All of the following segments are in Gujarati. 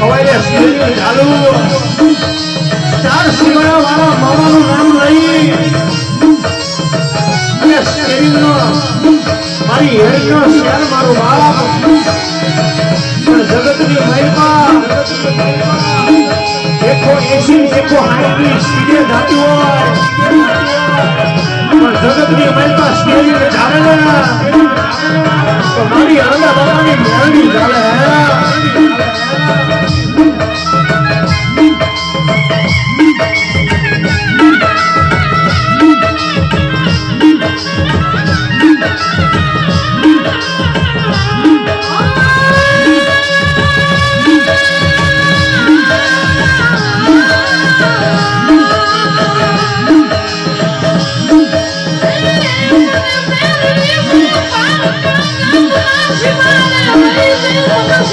હવાઈ સ્ટેજ ચાલુ ચાર સિવાય વાળા મામાનું નામ લઈ મારી હેડનો હાઈટની સ્પીડે સ્ટેરિંગ ચાલે ને તો મારી આંધા બાબાની મેળવી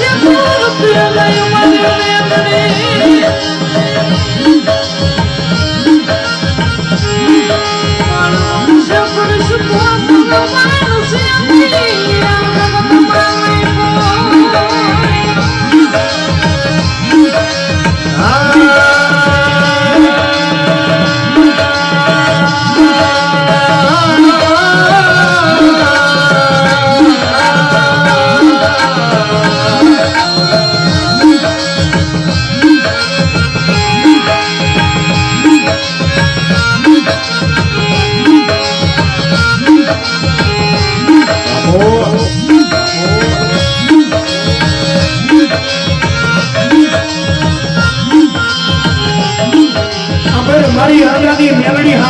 ચાલે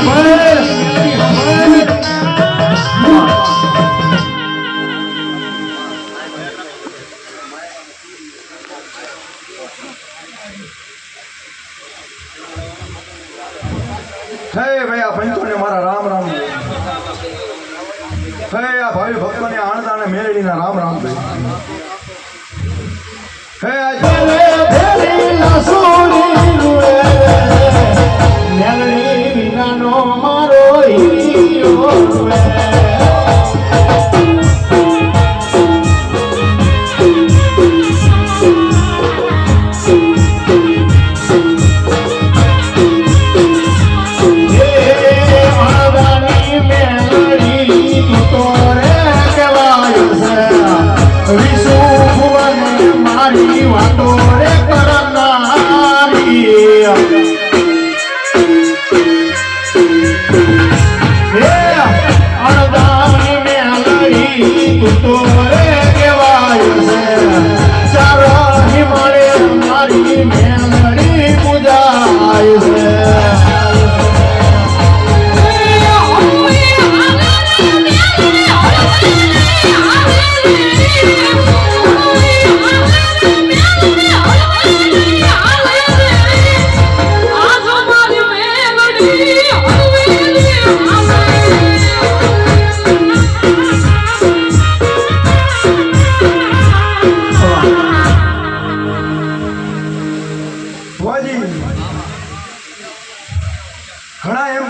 Amen. મારી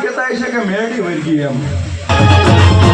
કહેતા છે કે મેલડી વર્ગી એમ.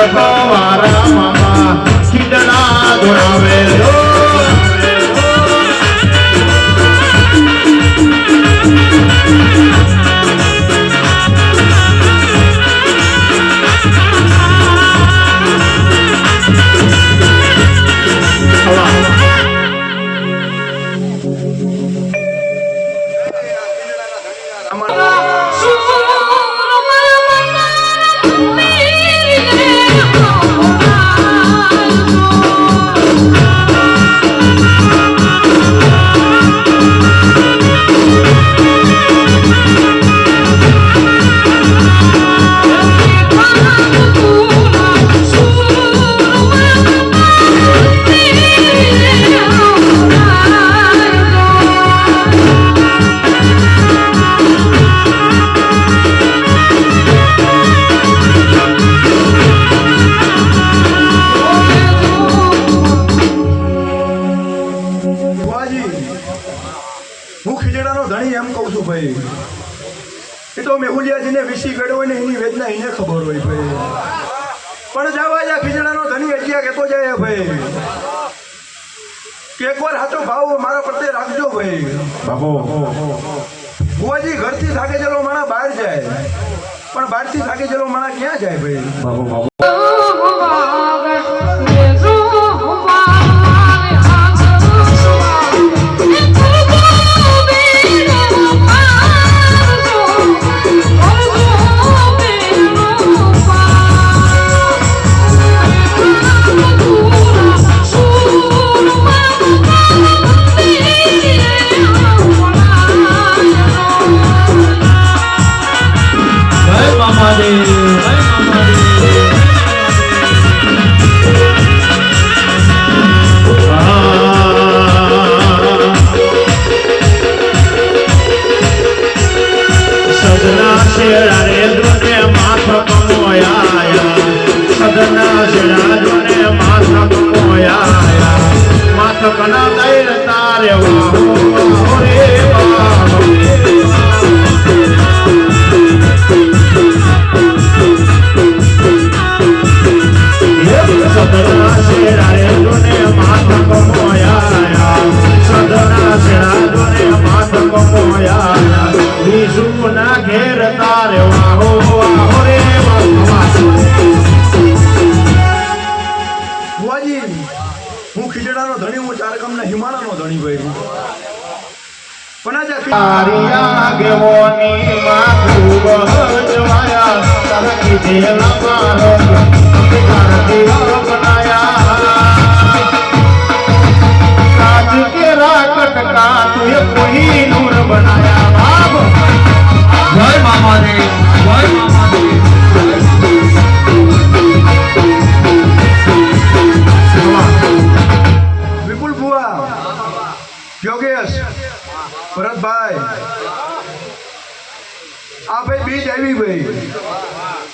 ભગવા રામા ખીડલા દોરા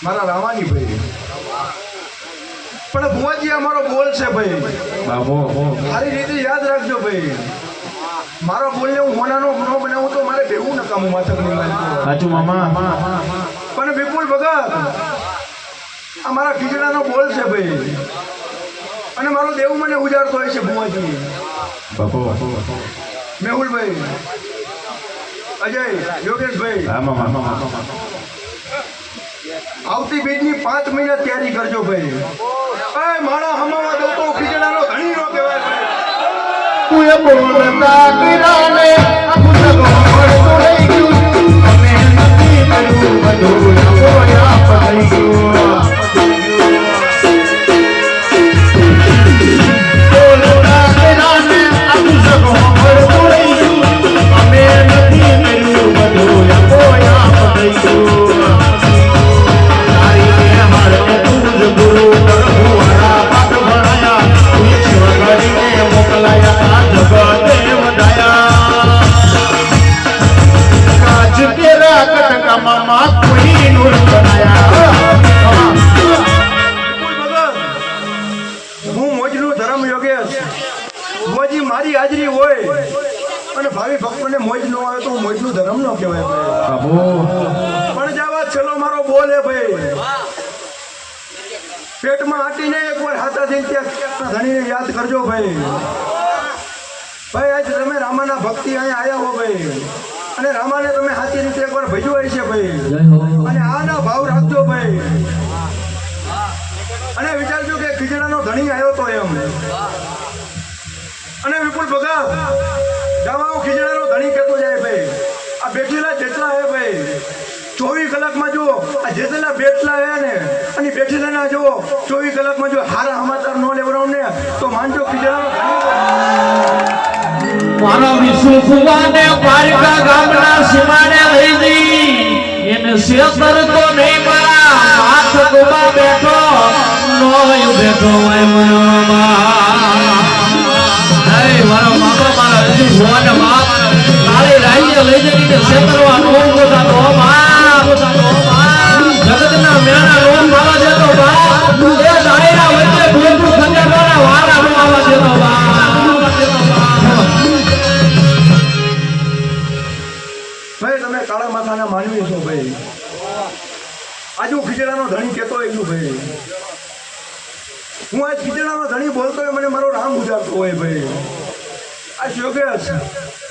મારા રાવાની ભાઈ. પણ ભુવાજી અમારો બોલ છે ભાઈ. સારી રીતે યાદ રાખજો ભાઈ. મારો બોલને હું હોનાનો ન બનાવું તો મારે ભેગું નકામું માથકની મારી સાચું મામા. પણ વિપુલ ભગત આ મારા ખીચડાનો બોલ છે ભાઈ. અને મારો દેવ મને ઉજાડતો હોય છે ભુવાજી. મેહુલભાઈ અજય યોગેશભાઈ. આવતી બીજની પાંચ મહિના તૈયારી કરજો ભાઈ. એ, મારા હમાવા દો તો ખીચડાનો ધણી નો કહેવાય તું એ બોલતા કિરાને, આખું જગત તો રહી ગયું અમે નથી કર્યું બધું કોયા પડી ગયું ધણી આવ્યો તો એમ. અને વિપુલ ભગા દવાઓ ખીજડાનો ધણી કહેતો જાય ભાઈ. આ બેઠેલા જેટલા હે ભાઈ. ચોવીસ કલાકમાં જો આ જેટલા બેઠલા હે ને, અને બેઠેલાના જો ચોવીસ કલાકમાં જો હારા સમાચાર ન લેવડાવ ને તો માનજો ખીજડાનો મારા વિષ્ણુ ફુવાને પારકા ગામના સીમાને લઈ જઈ. એને શેતર તો નહીં મારા. હાથ ગુમા બેઠો. ભાઈ તમે કાળા માથાના માનવી છો ભાઈ. આજુ ખીચડાનો ધણી કહેતો એટલું ભાઈ. હું આજ ખીચડાનો ધણી બોલતો હોય મને મારો રામ ગુજારતો હોય ભાઈ. આ યોગેશ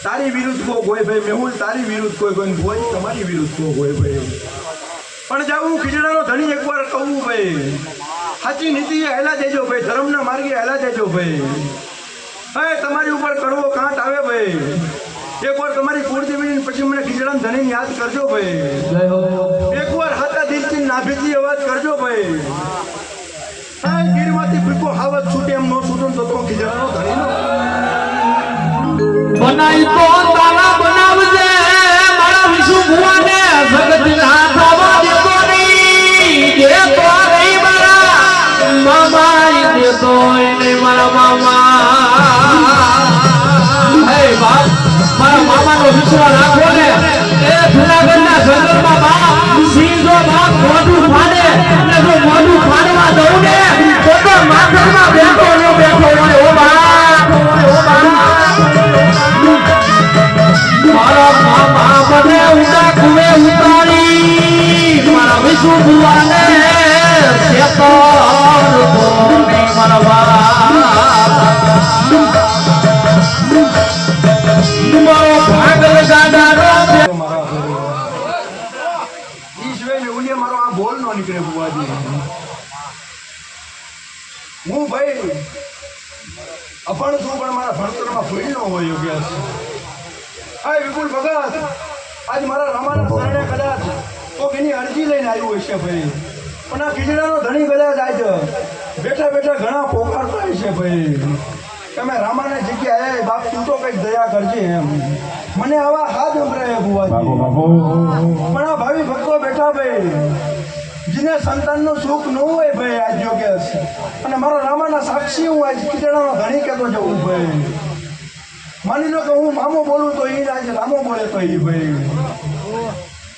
તારી વિરુદ્ધ કોક હોય ભાઈ. મેહુલ તારી વિરુદ્ધ કોઈ કોઈ હોય તમારી વિરુદ્ધ કોક હોય ભાઈ. પણ જાવું ખીચડાનો ધણી એકવાર કહું ભાઈ. સાચી નીતિ હેલા દેજો ભાઈ. ધર્મના માર્ગે હેલા દેજો ભાઈ. હવે તમારી ઉપર કડવો કાંટ આવે ભાઈ. એકવાર તમારી કુળતી વીણીને પછી મને ખીચડાના ધણીને યાદ કરજો ભાઈ. એકવાર હાથા દિલથી નાભીથી અવાજ કરજો ભાઈ. હા ગીરમાંથી પીકો હાવત છૂટે એમ નો છૂટો તો મારા મામા. હે વિશ્વાસ રાખો. બેઠા ઘણા પોકાર થાય છે ભાઈ. તમે રામાને જગ્યાએ બાપ તું તો કંઈક દયા કરજે એમ. મને આવા હાથ સંભળાય બુવાજી પણ આ ભાવિ ભક્તો બેઠા ભાઈ જેને સંતાનનું સુખ ન હોય ભાઈ આજ યોગેશ અને મારા રામાના સાક્ષી હું આજ ખીચડાનો ધણી કહેતો જવું ભાઈ. માની લો કે હું મામો બોલું તો એ આજે રામો બોલે તો એ ભાઈ.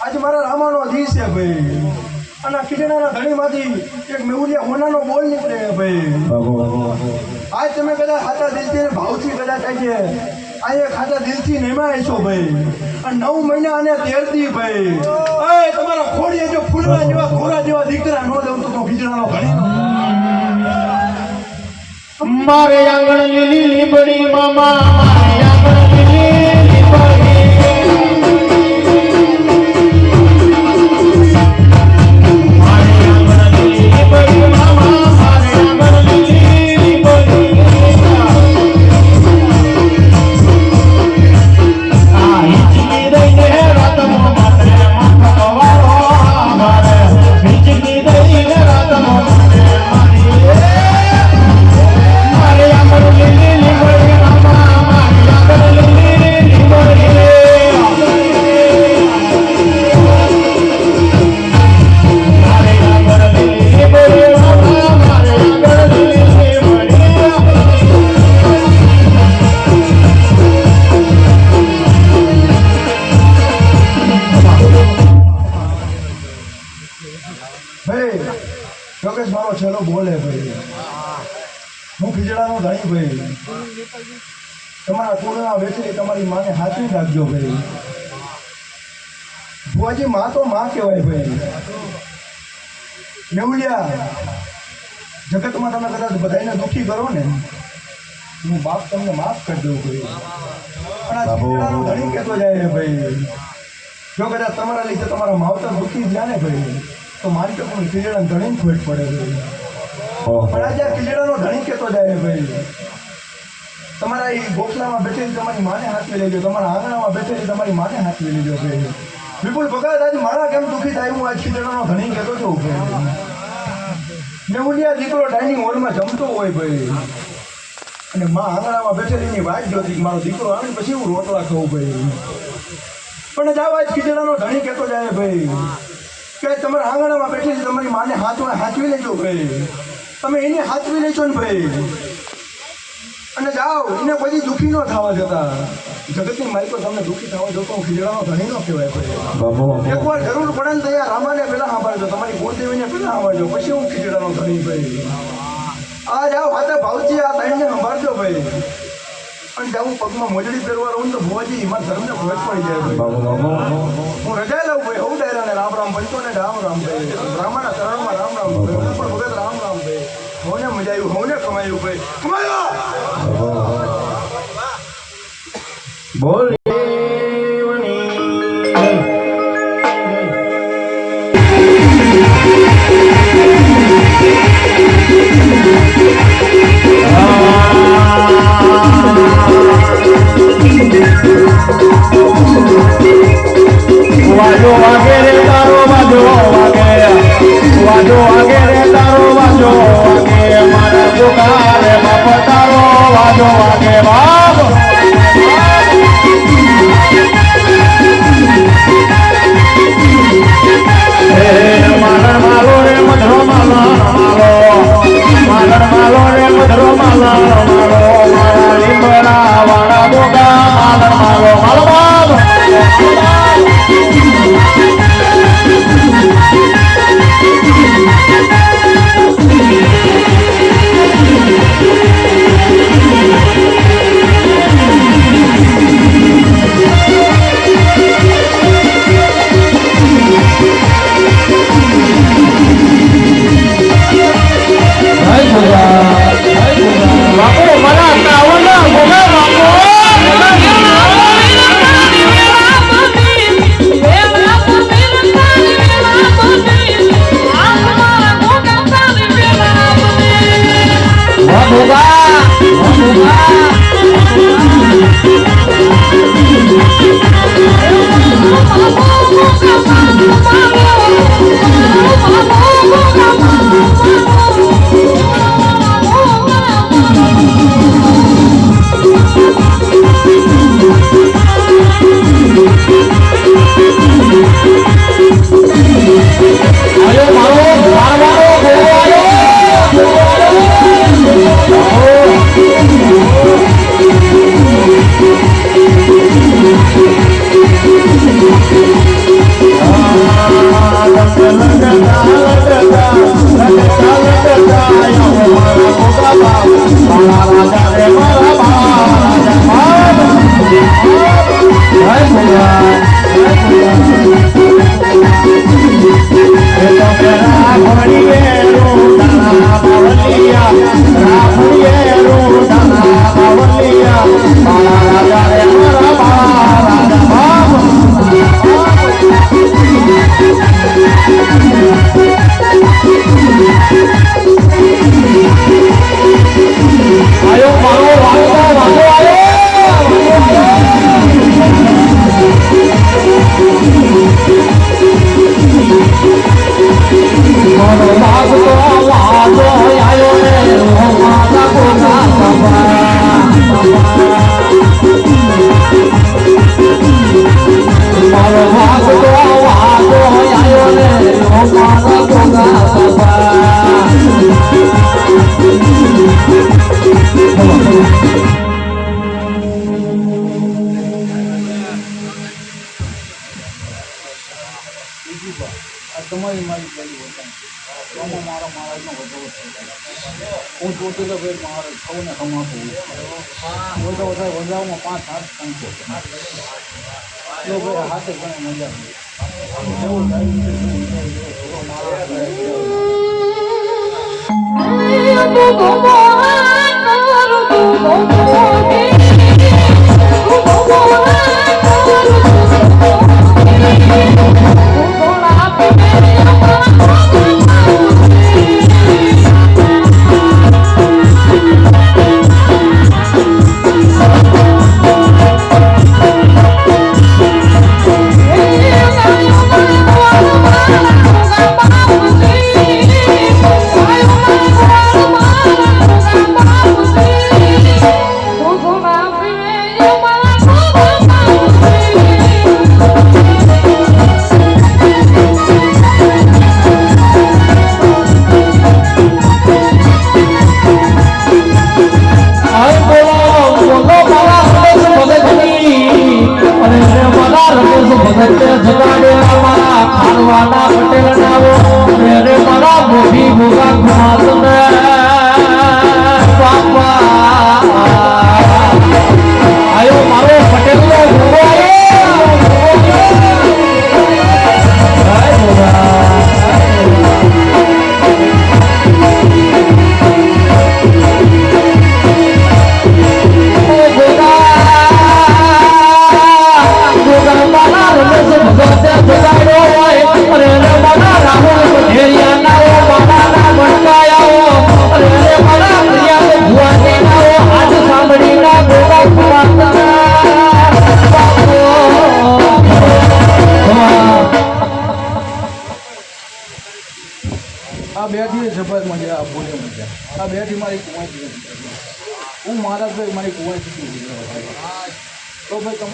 આજે મારા રામાનો દી છે ભાઈ. અને આ ખીજડાના ધણીમાંથી એક મેઉરિયા હોનાનો બોલ નીકળે ભાઈ. આજ તમે કદાચ ખાતા દિલથી ભાવથી કદાચ થાય છે. આ એ ખાતા દિલથી નેમાય છો ભાઈ. અને નવ મહિના અને તેરથી ભાઈ. એ તમારા ખોડીએ જો ફૂલવા જેવા ખોરા જેવા દીકરા ન દઉં તો તું ખીજડાનો ધણી મારે આંગણ લીલી લીમડી મામા. તમારા કુળના વેચી તમારી માને હાથવી રાખજો ભાઈ. ભુવાજી માં તો માં કહેવાય ભાઈ. મેહુલિયા જગતમાં તમે કદાચ બધાને દુઃખી કરો ને હું બાપ તમને માફ કરી દઉં ભાઈ. પણ આ ખીજડાનો ધણી કહેતો જાય ભાઈ. જો કદાચ તમારા લીધે તમારા માવતર દુઃખી થયા ને ભાઈ તો મારી તો પણ ખીજડાને ધણી ખોટ પડે ભાઈ. પણ આજે આ ખીજડાનો ધણી કહેતો જાય ભાઈ. તમારા એ ગોખલામાં બેઠેલી તમારી માને હાથવી લેજો, તમારા આંગણામાં બેઠેલી તમારી માને હાથવી લેજો ભાઈ વિપુલ ભગત, આજ મારા કેમ દુઃખી થાય? હું આજ ખીચડાનો ઘણી કહેતો છું મેહુલિયા દીકરો ડાઇનિંગ હોલમાં જમતો હોય ભાઈ. અને માં આંગણામાં બેઠેલી એની વાત જોતી મારો દીકરો આવે ને પછી હું રોટલા ખાઉં ભાઈ. પણ જાવ આજ ખીચડાનો ધણી કહેતો જાય ભાઈ. કે તમારા આંગણામાં બેઠેલી તમારી માને હાથમાં હાથવી લેજો, ભાઈ. તમે એને હાથવી લેજો ને ભાઈ. અને જાઓ એને પછી દુઃખી ન થવા જતા. જગતની માલિકો તમને દુઃખી થવા જો હું ખીજડાનો ધણી ન કહેવાય ભાઈ એકવાર જરૂર પડે ને તૈયાર રામાને પહેલાં સાંભળજો તમારી ગુણદેવીને પહેલાં સાંભળજો પછી હું ખીજડાનો ધણી ભાઈ. આ જાઓ હાથે ભાવજી આ ત્રણને સાંભળજો ભાઈ. અને જાઉં પગમાં મોજડી પહેરવા રહું તો ભુવાજી એમાં ધર્મને ભોજ પડી જાય હું રજા લઉં ભાઈ હું ડાયરાને રામ રામ બનતો ને રામ રામ ભાઈ. રામાના ચરણમાં રામ રામ ભાઈ પણ ભગત રામ રામ ભાઈ. હોને મજા આવ્યું હોને કમાયું ભાઈ. કમાયો! બોલ. વાજો તમારી મારી પહેલી વતન આમાં મારા મહારાજનો વધારો હું પોતે તો ભાઈ મહારાજ સૌને કમાતો હું તો વધારે વધારામાં પાંચ સાત પાંચસો ભાઈ હાથે ઘણી મજા જેવું હાય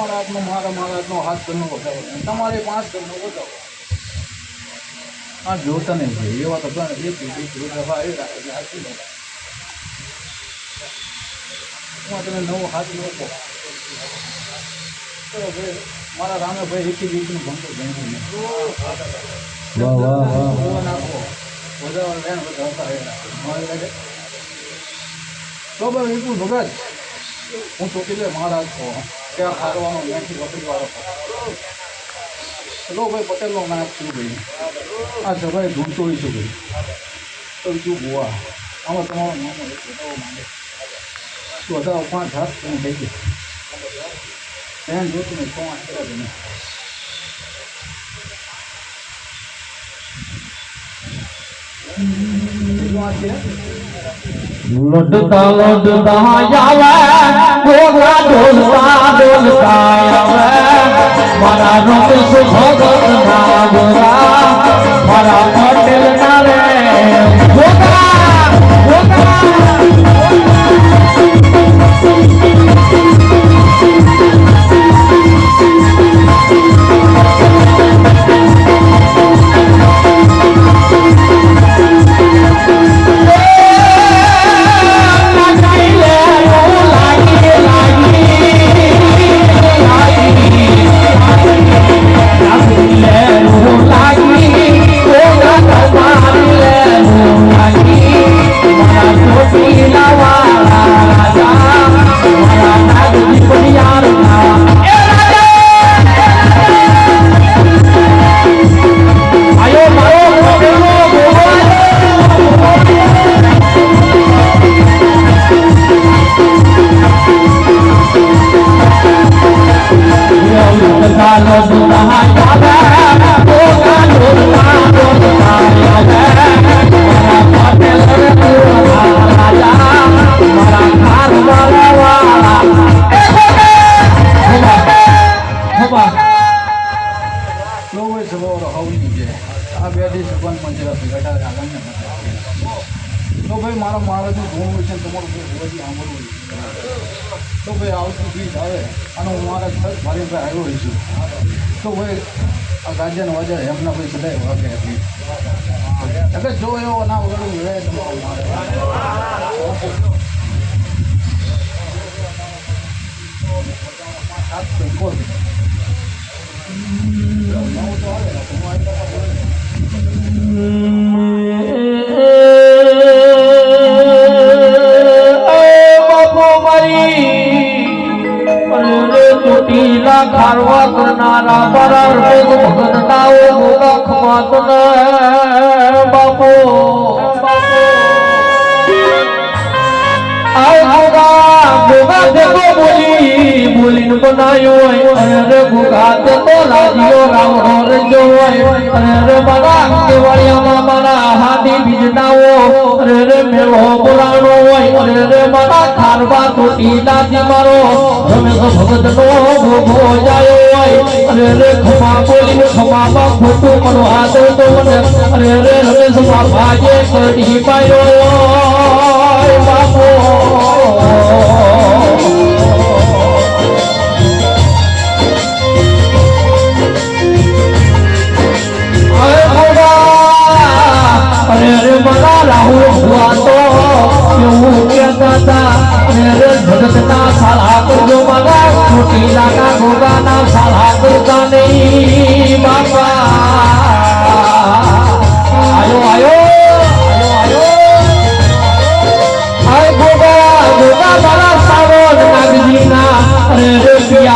તમારા હાથનો મારા મારા હાથનો હાથ ઘરનો વધારો તમારે પાંચ ઘરનો વધારો. આ જોતા નહીં ભાઈ એવા તો ઘણા એક એક દફા એ રાખે એટલે હાથી લો હું તમે નવો હાથ લોકો તો ચલો ભાઈ મારા રામે ભાઈ એક એક નું ભંગ ગણ્યું નહીં વાહ વાહ વાહ ભગવાન આપો વધારે લેણ બધા હતા એ રાખે. તો ભાઈ વિપુલ ભગત હું ચોકી લે મહારાજ છો. ત્યાં ખારવાનો ત્યાંથી બકરી વાળો ભાઈ, પટેલનો છું ભાઈ. આ સભાએ ઢૂંઢતો હોય છે ભાઈ. તો ગોવા. આમાં તમારો નામ શું હતા પાંચ હાથ તમે થઈ ગઈ ત્યાં જોતું નહીં પાંચ કર્યા તમે બીજું આ છે લડતા લડતા આવે ગોગા ડોલતા ડોલતા આવે મારા રમેશ ભગત ગોગા ખારવા કરનારા મારા રૂપે ભગત નાઓ ગોગા ખમાત બાપો ગોગા દેખો બોલી બોલીને બનાયો હોય. અરે રે ગોગા તે તો રાજીઓ રાવણો રે જો હોય અરે રે મારા કેવળિયામાં મારા હાથી બીજનાઓ. અરે રે મેળો બોલાણો હોય. અરે રે મારા ખારવા તૂટી દાદી મારો. રમેશ ભગત નો ભોગો જાયો હોય. અરે રે ખમા બોલીને ખમામાં ખોટું કરો હાથ તો મને. અરે રે રમેશ બાપા જે કરી પાયો બાપો. રાહુલ ભુવા તો એવું કહેતા હતા અરે અરે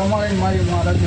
તમારે મારી મહારાજ